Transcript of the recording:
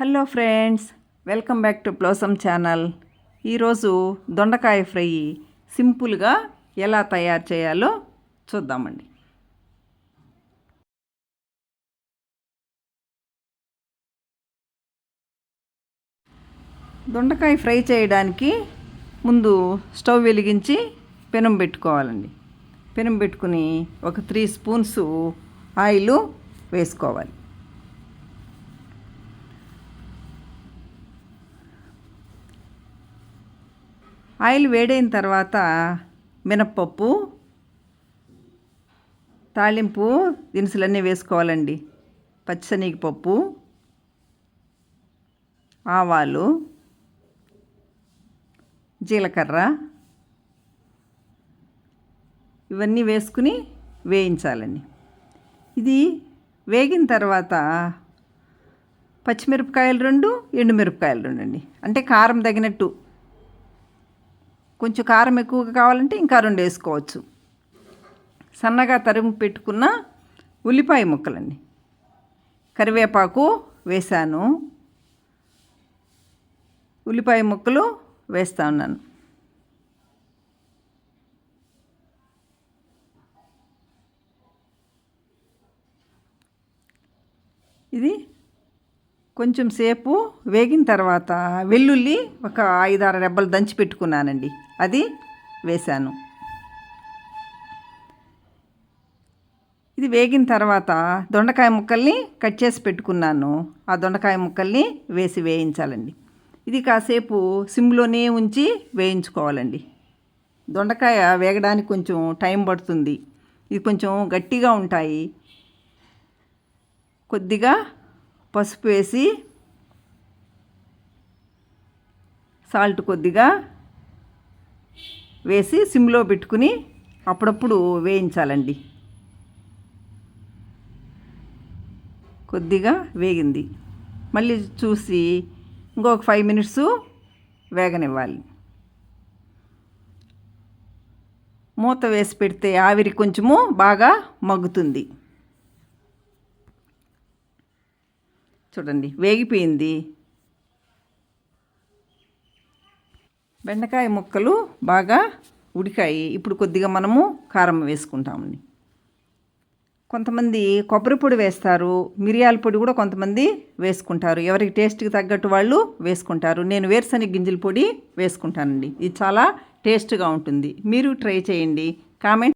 Hello friends welcome back to Blossom channel. ఈరోజు దొండకాయ fry సింపుల్గా ఎలా తయారు చేయాలో చూద్దామండి. దొండకాయ ఫ్రై చేయడానికి ముందు స్టవ్ వెలిగించి పెనం పెట్టుకోవాలండి. పెనం పెట్టుకుని ఒక త్రీ స్పూన్స్ ఆయిల్ వేసుకోవాలి. ఆయిల్ వేడైన తర్వాత మినప్పప్పు తాలింపు దినుసులన్నీ వేసుకోవాలండి. పచ్చిశనగపప్పు ఆవాలు జీలకర్ర ఇవన్నీ వేసుకుని వేయించాలండి. ఇది వేగిన తర్వాత పచ్చిమిరపకాయలు రెండు ఎండుమిరపకాయలు రెండు అండి అంటే కారం తగినట్టు కొంచెం కారం ఎక్కువగా కావాలంటే ఇంకా రెండు వేసుకోవచ్చు. సన్నగా తరిమి పెట్టుకున్న ఉల్లిపాయ ముక్కలండి. కరివేపాకు వేశాను. ఉల్లిపాయ ముక్కలు వేస్తా ఉన్నాను. ఇది కొంచెం సేపు వేగిన తర్వాత వెల్లుల్లి ఒక ఐదారు రెబ్బలు దంచి పెట్టుకున్నానండి. అది వేశాను. ఇది వేగిన తర్వాత దొండకాయ ముక్కల్ని కట్ చేసి పెట్టుకున్నాను. ఆ దొండకాయ ముక్కల్ని వేసి వేయించాలండి. ఇది కాసేపు సిమ్లోనే ఉంచి వేయించుకోవాలండి. దొండకాయ వేగడానికి కొంచెం టైం పడుతుంది. ఇది కొంచెం గట్టిగా ఉంటాయి. కొద్దిగా పసుపు వేసి సాల్ట్ కొద్దిగా వేసి సిమ్లో పెట్టుకుని అప్పుడప్పుడు వేయించాలండి. కొద్దిగా వేగింది. మళ్ళీ చూసి ఇంకొక ఫైవ్ మినిట్స్ వేగనివ్వాలి. మూత వేసి పెడితే ఆవిరి కొంచెము బాగా మగ్గుతుంది. చూడండి వేగిపోయింది. బెండకాయ ముక్కలు బాగా ఉడికాయి. ఇప్పుడు కొద్దిగా మనము కారం వేసుకుంటామండి. కొంతమంది కొబ్బరి పొడి వేస్తారు మిరియాల పొడి కూడా కొంతమంది వేసుకుంటారు. ఎవరికి టేస్ట్కి తగ్గట్టు వాళ్ళు వేసుకుంటారు. నేను వేరుశనగ గింజల పొడి వేసుకుంటానండి. ఇది చాలా టేస్ట్గా ఉంటుంది. మీరు ట్రై చేయండి. కామెంట్